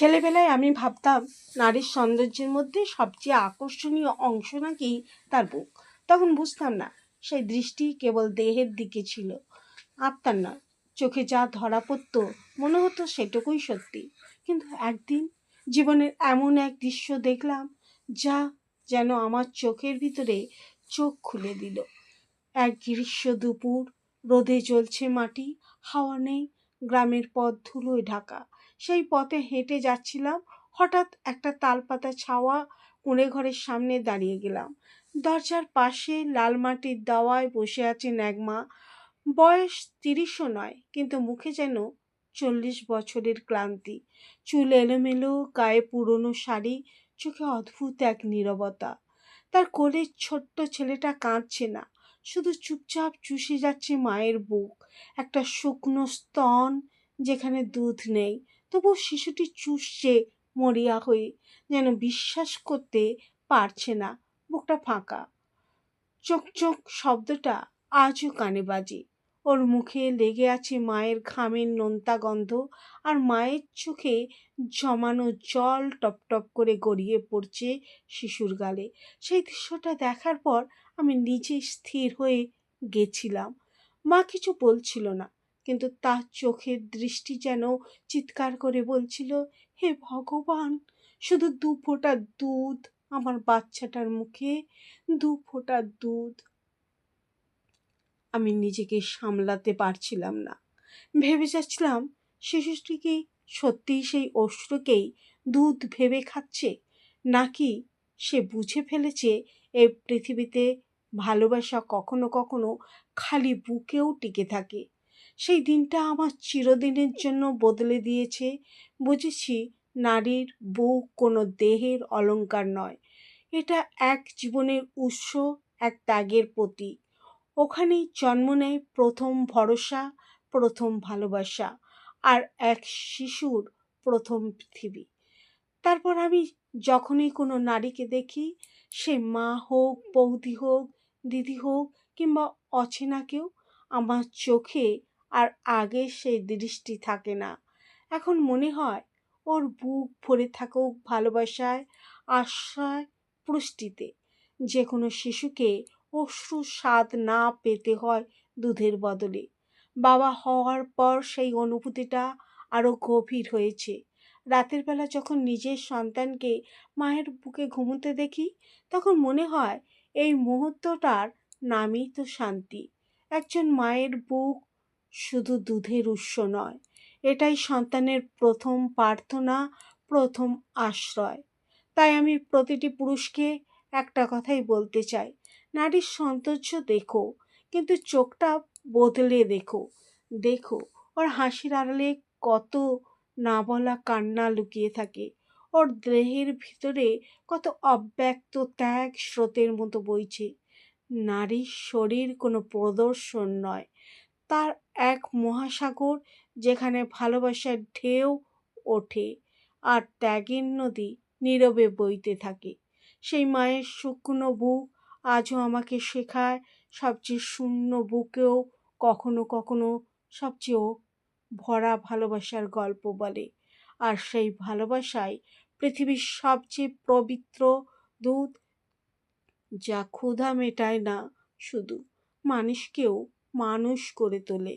ছেলেবেলায় আমি ভাবতাম, নারীর সৌন্দর্যের মধ্যে সবচেয়ে আকর্ষণীয় অংশ নাকি তার বুক। তখন বুঝতাম না, সেই দৃষ্টি কেবল দেহের দিকে ছিল, আত্মার না চোখে যা ধরা পড়তো, মনে হতো সেটুকুই সত্যি। কিন্তু একদিন জীবনের এমন এক দৃশ্য দেখলাম, যা যেন আমার চোখের ভিতরে চোখ খুলে দিল। এক গ্রীষ্ম দুপুর, রোদে জ্বলছে মাটি, হাওয়া নেই, গ্রামের পথ ধুলোয় ঢাকা। সেই পথে হেঁটে যাচ্ছিলাম। হঠাৎ একটা তালপাতা ছাওয়া কুঁড়ে ঘরের সামনে দাঁড়িয়ে গেলাম। দরজার পাশে লাল মাটির দাওয়ায় বসে আছে ন্যাগমা বয়স তিরিশও নয়, কিন্তু মুখে যেন চল্লিশ বছরের ক্লান্তি। চুল এলোমেলো, গায়ে পুরনো শাড়ি, চোখে অদ্ভুত এক নীরবতা। তার কোলের ছোট্ট ছেলেটা কাঁদছে না, শুধু চুপচাপ চুষে যাচ্ছে মায়ের বুক। একটা শুকনো স্তন যেখানে দুধ নেই তবু শিশুটি চুষছে মরিয়া হয়ে, যেন বিশ্বাস করতে পারছে না, বুকটা ফাঁকা। চোখ চোখ শব্দটা আজও কানে বাজে। ওর মুখে লেগে আছে মায়ের ঘামের নোনতা গন্ধ আর মায়ের চোখে জমানো জল টপ টপ করে গড়িয়ে পড়ছে শিশুর গালে। সেই দৃশ্যটা দেখার পর আমি নিজে স্থির হয়ে গেছিলাম। মা কিছু বলছিল না। কিন্তু তার চোখের দৃষ্টি যেন চিৎকার করে বলছিল, হে ভগবান, শুধু দু ফোঁটা দুধ আমার বাচ্চাটার মুখে, দু ফোঁটা দুধ আমি নিজেকে সামলাতে পারছিলাম না। ভেবে যাচ্ছিলাম, শিশুটি কি সত্যিই সেই অশ্রুকেই দুধ ভেবে খাচ্ছে, নাকি সে বুঝে ফেলেছে এই পৃথিবীতে ভালোবাসা কখনো কখনো খালি বুকেও টিকে থাকে? সেই দিনটা আমার চিরদিনের জন্য বদলে দিয়েছে। বুঝেছি, নারীর বুক কোনো দেহের অলঙ্কার নয়। এটা এক জীবনের উৎস, এক ত্যাগের প্রতীক। ওখানেই জন্ম নেয় প্রথম ভরসা, প্রথম ভালোবাসা, আর এক শিশুর প্রথম পৃথিবী। তারপর আমি যখনই কোনো নারীকে দেখি, সে মা হোক, বৌদি হোক, দিদি হোক, কিংবা অচেনা কেউ, আমার চোখে আর আগে সেই দৃষ্টি থাকে না। এখন মনে হয় ওর বুক ভরে থাকুক ভালোবাসায় আশ্রয় পুষ্টিতে। যে কোনো শিশুকে অশ্রু স্বাদ না পেতে হয় দুধের বদলে। বাবা হওয়ার পর সেই অনুভূতিটা আরও গভীর হয়েছে। রাতের বেলা যখন নিজের সন্তানকে মায়ের বুকে ঘুমোতে দেখি, তখন মনে হয় এই মুহূর্তটার নামই তো শান্তি। একজন মায়ের বুক শুধু দুধের উৎস নয়, এটাই সন্তানের প্রথম প্রার্থনা, প্রথম আশ্রয়। তাই আমি প্রতিটি পুরুষকে একটা কথাই বলতে চাই, নারীর সৌন্দর্য দেখো, কিন্তু চোখটা বদলে দেখো। দেখো, ওর হাসির আড়ালে কত না বলা কান্না লুকিয়ে থাকে, ওর দেহের ভিতরে কত অব্যক্ত ত্যাগ স্রোতের মতো বইছে। নারীর শরীর কোনো প্রদর্শন নয় তার এক মহাসাগর যেখানে ভালোবাসার ঢেউ ওঠে আর ত্যাগের নদী নীরবে বইতে থাকে। সেই মায়ের শুকনো বুক আজও আমাকে শেখায় সবচেয়ে শূন্য বুকেও কখনো কখনো সবচেয়েও ভরা ভালোবাসার গল্প বলে। আর সেই ভালোবাসায় পৃথিবীর সবচেয়ে পবিত্র দুধ যা ক্ষুধা মেটায় না শুধু। মানুষকেও মানুষ করে তোলে।